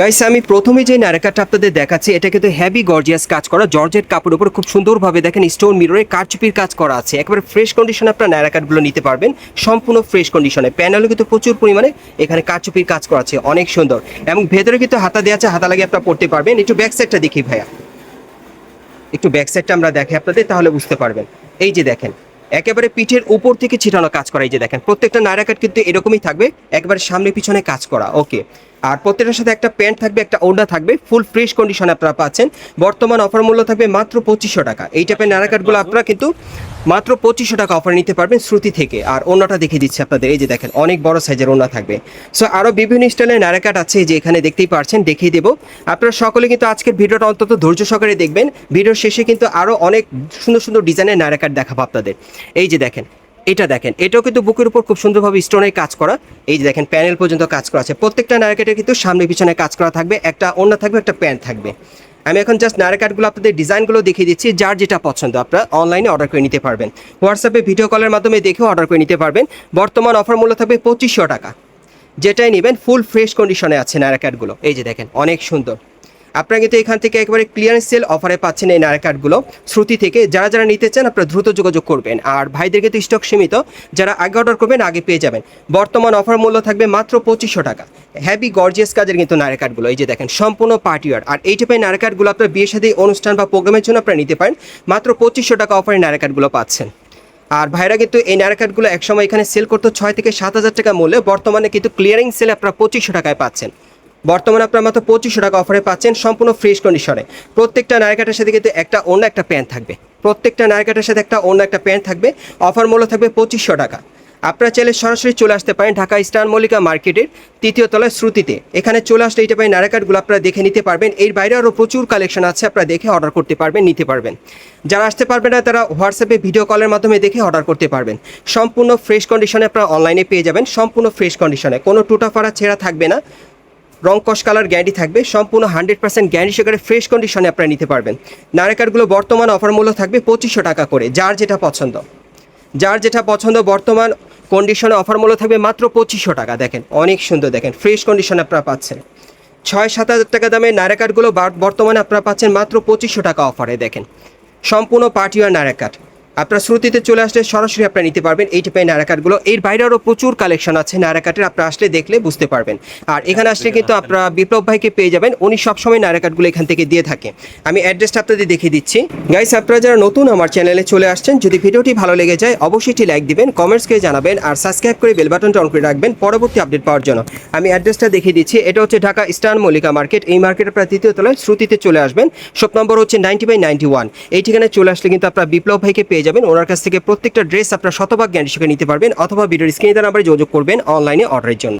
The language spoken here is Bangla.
গাইস আমি প্রথমে যে নারেকাটা আপনাদের দেখাচ্ছি, এটা কিন্তু হেভি গর্জিয়াস কাজ করা। জর্জেট কাপড়ের উপর খুব সুন্দরভাবে দেখেন স্টোন মিররে কারচুপির কাজ করা আছে। একেবারে ফ্রেশ কন্ডিশনে আপনার নারাকাটগুলো নিতে পারবেন, সম্পূর্ণ ফ্রেশ কন্ডিশনে প্যানেলও কিন্তু প্রচুর পরিমাণে এখানে কারচুপির কাজ করা আছে, অনেক সুন্দর। এবং ভেতরে কিন্তু হাতা দেওয়া আছে, হাতা লাগিয়ে আপনারা পড়তে পারবেন। একটু ব্যাক সাইডটা দেখি ভাইয়া। একটু ব্যাক সাইডটা আমরা দেখি আপনাদের, তাহলে বুঝতে পারবেন। এই যে দেখেন একেবারে পিঠের উপর থেকে ছিটানো কাজ করা এই যে দেখেন প্রত্যেকটা নায়রা কাট কিন্তু এরকমই থাকবে একবারে সামনে পিছনে কাজ করা ওকে। আর প্রত্যেকটার সাথে একটা প্যান্ট থাকবে একটা ওড়না থাকবে ফুল ফ্রেশ কন্ডিশনে আপনারা পাচ্ছেন। বর্তমান অফার মূল্য থাকবে মাত্র পঁচিশশো টাকা। এই টাইপের নায়রাকাটগুলো আপনারা কিন্তু মাত্র পঁচিশশো টাকা অফার নিতে পারবেন শ্রুতি থেকে। আর ওড়নাটা দেখে দিচ্ছি আপনাদের। এই যে দেখেন, অনেক বড় সাইজের ওড়না থাকবে। সো আরও বিভিন্ন স্টাইলের নায়রাকাট আছে যে এখানে দেখতেই পারছেন, দেখিয়ে দেবো। আপনারা সকলে কিন্তু আজকের ভিডিওটা অন্তত ধৈর্য সহকারে দেখবেন। ভিডিওর শেষে কিন্তু আরও অনেক সুন্দর সুন্দর ডিজাইনের নায়রাকাট দেখাবো আপনাদের। এই যে দেখেন, এটা দেখেন, এটাও কিন্তু বুকের উপর খুব সুন্দরভাবে স্টোনের কাজ করা। এই যে দেখেন প্যানেল পর্যন্ত কাজ করা আছে। প্রত্যেকটা নায়রাকাটের কিন্তু সামনে পিছনে কাজ করা থাকবে। একটা ওড়না থাকবে, একটা প্যান্ট থাকবে। আমি এখন জাস্ট নায়রাকাটগুলো আপনাদের ডিজাইনগুলো দেখিয়ে দিচ্ছি, যার যেটা পছন্দ আপনারা অনলাইনে অর্ডার করে নিতে পারবেন। হোয়াটসঅ্যাপে ভিডিও কলের মাধ্যমে দেখেও অর্ডার করে নিতে পারবেন। বর্তমান অফার মূল্য থাকবে পঁচিশশো টাকা। যেটাই নেবেন ফুল ফ্রেশ কন্ডিশনে আছে নায়রাকাটগুলো এই যে দেখেন, অনেক সুন্দর। আপনারা কিন্তু এখান থেকে একবারে ক্লিয়ারেন্স সেল অফারে পাচ্ছেন এই নায়রা কার্ডগুলো শ্রুতি থেকে যারা যারা নিতে চান, আপনারা দ্রুত যোগাযোগ করবেন। আর ভাইদের কিন্তু স্টক সীমিত। যারা আগে অর্ডার করবেন, আগে পেয়ে যাবেন। বর্তমান অফার মূল্য থাকবে মাত্র পঁচিশশো টাকা। হ্যাভি গর্জিয়াস কাজের কিন্তু নায়রা কার্ডগুলো এই যে দেখেন, সম্পূর্ণ পার্টিওয়ার আর এই টাইপের নায়রা কার্ডগুলো আপনার বিয়ে সাথে অনুষ্ঠান বা প্রোগ্রামের জন্য আপনারা নিতে পারেন। মাত্র পঁচিশশো টাকা অফারে নায়রা কার্ডগুলো পাচ্ছেন। আর ভাইরা কিন্তু এই নায়রা কার্ডগুলো একসময় এখানে সেল করতো ছয় থেকে সাত হাজার টাকা মূল্যে। বর্তমানে কিন্তু ক্লিয়ারিং সেলে আপনারা পঁচিশশো টাকায় পাচ্ছেন। বর্তমানে আপনার মাত্র পঁচিশশো টাকা অফারে পাচ্ছেন সম্পূর্ণ ফ্রেশ কন্ডিশনে প্রত্যেকটা নায়কাটের সাথে কিন্তু একটা অন্য একটা প্যান্ট থাকবে। প্রত্যেকটা নায়কাটের সাথে একটা অন্য একটা প্যান্ট থাকবে। অফার মূল্য থাকবে পঁচিশশো টাকা। আপনারা চাইলে সরাসরি চলে আসতে পারেন ঢাকা স্টার মল্লিকা মার্কেটের তৃতীয় তলায় শ্রুতিতে। এখানে চলে আসলে এইটা পাই নারাকাটগুলো আপনারা দেখে নিতে পারবেন। এর বাইরে আরও প্রচুর কালেকশন আছে, আপনারা দেখে অর্ডার করতে পারবেন, নিতে পারবেন। যারা আসতে পারবেন না, তারা হোয়াটসঅ্যাপে ভিডিও কলের মাধ্যমে দেখে অর্ডার করতে পারবেন। সম্পূর্ণ ফ্রেশ কন্ডিশনে আপনারা অনলাইনে পেয়ে যাবেন, সম্পূর্ণ ফ্রেশ কন্ডিশনে কোনো টুটাফাড়া ছেঁড়া থাকবে না। রং কস কালার গ্যারান্টি থাকবে, সম্পূর্ণ হান্ড্রেড পার্সেন্ট গ্যারান্টি সহকারে ফ্রেশ কন্ডিশনে আপনারা নিতে পারবেন। নারেকারগুলো বর্তমান অফার মূল্য থাকবে পঁচিশশো টাকা করে, যার যেটা পছন্দ। যার যেটা পছন্দ, বর্তমান কন্ডিশনে অফার মূল্য থাকবে মাত্র পঁচিশশো টাকা। দেখেন, অনেক সুন্দর, দেখেন ফ্রেশ কন্ডিশনে আপনারা পাচ্ছেন। ছয় সাত হাজার টাকা দামের নারেকারগুলো বর্তমানে আপনারা পাচ্ছেন মাত্র পঁচিশশো টাকা অফারে দেখেন। সম্পূর্ণ পার্টিওয়ার নারাকাট আপনার শ্রুতিতে চলে আসলে সরাসরি আপনারা নিতে পারবেন এই টাইপের নারাকাটগুলো এর বাইরে আরও প্রচুর কালেকশন আছে নারাকাটের আপনারা আসলে দেখলে বুঝতে পারবেন। আর এখানে আসলে কিন্তু আপনারা বিপ্লব ভাইকে পেয়ে যাবেন উনি সবসময় নারাকাটগুলো এখান থেকে দিয়ে থাকে। আমি অ্যাড্রেসটা আপনাদের দেখিয়ে দিচ্ছি। গাইস আপনারা যারা নতুন আমার চ্যানেলে চলে আসছেন যদি ভিডিওটি ভালো লেগে যায় অবশ্যই একটি লাইক দিবেন কমেন্টস করে জানাবেন আর সাবস্ক্রাইব করে বেল বাটনটা অন করে রাখবেন পরবর্তী আপডেট পাওয়ার জন্য। আমি অ্যাড্রেসটা দেখিয়ে দিচ্ছি এটা হচ্ছে ঢাকা স্টার মল্লিকা মার্কেট এই মার্কেটের প্রায় তৃতীয় তলায় শ্রুতিতে চলে আসবেন। শপ নম্বর হচ্ছে নাইনটি বাই নাইনটি ওয়ান এই ঠিকানায় চলে আসলে কিন্তু আপনারা বিপ্লব ভাইকে পেয়ে যাবেন। ওনার কাছ থেকে প্রত্যেকটা ড্রেস আপনার শতভাগ গ্যারান্টি শিখে নিতে পারবেন অথবা ভিডিওর স্ক্রিনে নাম্বারে যোগাযোগ করবেন অনলাইনে অর্ডারের জন্য।